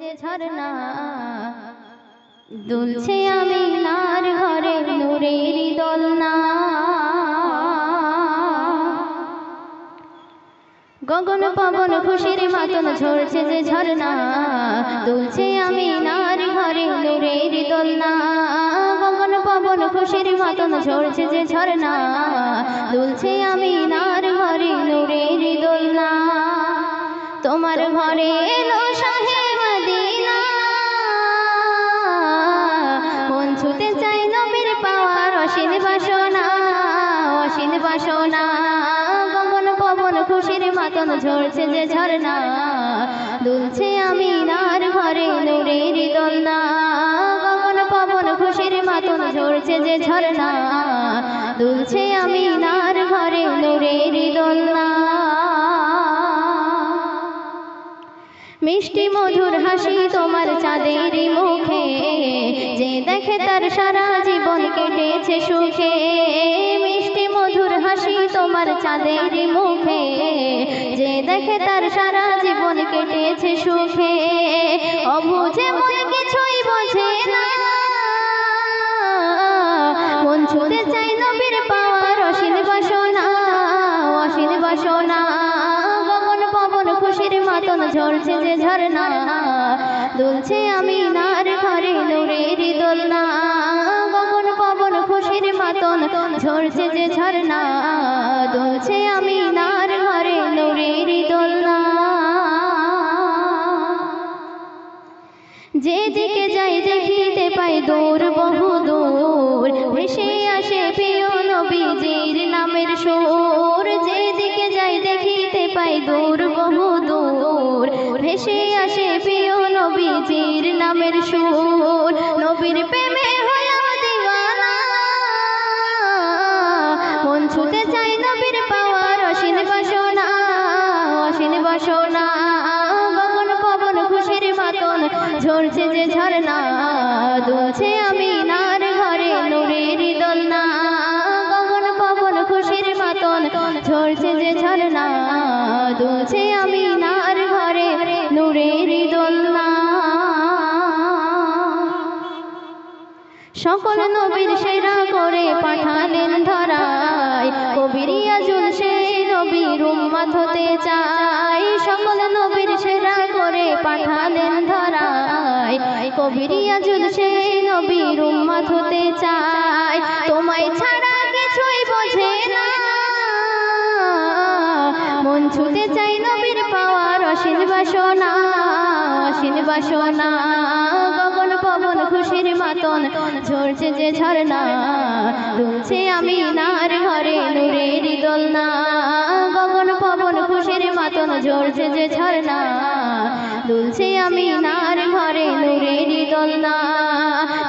যে ঝরনা। দুলছে আমি নার ঘরে নূরের দোলনা। গগন পবন খুশির মাতন ঝরছে যে ঝরনা। দুলছে আমি নার ঘরে নূরের দোলনা। গগন পবন খুশির মাতন ঝরছে যে ঝরনা। দুলছে আমি নার ঘরে নূরের দোলনা। তোমার ঘরে এলো শাহে বাসনা পবন খুশির ঝরছে যে ঝরনা। দুলছে আমি নার ঘরে দোলনা পবন খুশির ঝরছে যে ঝরনা। দুলছে আমি নার ঘরে দোলনা। মিষ্টি মধুর হাসি তোমার চাঁদের মুখে, যে দেখে তার সারা জীবন কেটেছে সুখে। মধুর হাসি তোমার চাঁদের মুখে। যে দেখে তার সারা জীবন কেটেছে সুখে। অবুঝে মন কিছুই বোঝে না। মন চাই নবীর পাওয়ার অসীম বাসনা অসীম বাসনা। খুশির মাতন ঝরছে যে ঝরনা দুলছে আমি নার ঘরে নূরের দোলনা। ঝরছে যে ঝরনা দুলছে আমি নার ঘরে নূরের দোলনা। যেদিকে যাই দেখিতে পাই দূর, বহু দূর, ভেসে আসে প্রিয় নবীজির নামের সুর। যেদিকে যাই দেখিতে পাই দূর, বহু দূর, ভেসে আসে প্রিয় নবীজির নামের সুর। নবীর ঝরছে যে ঝরনা দুলছে আমি নার ঘরে নূরের দোলনা। গগন পবন খুশির মাতন, ঝরছে যে ঝরনা দুলছে আমি নার ঘরে নূরের দোলনা। সকল নবীর সেরা করে পাঠালেন ধরায় কবিরিয়াজুল সেই নবীর উম্মাত হতে চাই সকল নবীর সেরা করে পাঠালেন ধরায় কবিরিয়াজুল সেই নবীর উম্মাত হতে চাই তোমায় ছাড়া কিছুই বোঝে না। মন ছুতে চাই নবীর পাওয়ার অসীম বাসনা। অসীম বাসনা, গগন পবন, খুশির মাতন, ঝরছে যে ঝরনা। দুলছে আমি নার ঘরে নূরের দোলনা। গগন পবন, খুশির মাতন, ঝরছে যে ঝরনা। দুলছে আমি নার ঘরে নূরের দোলনা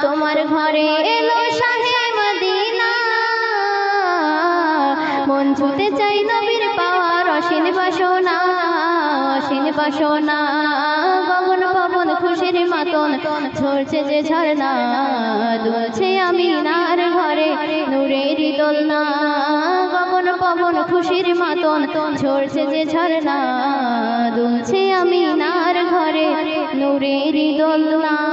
তোমার ঘরে এলো শাহে মদিনা। মন ছুতে চাই নবীর পাওয়ার অসীম বাসনা অসীম বাসনা। গগন পবন, খুশির মাতন, ঝরছে যে ঝরনা দুলছে আমি নার ঘরে নূরের দোলনা গগন পবন, খুশির মাতন, ঝরছে যে ঝরনা নূরের দোলনা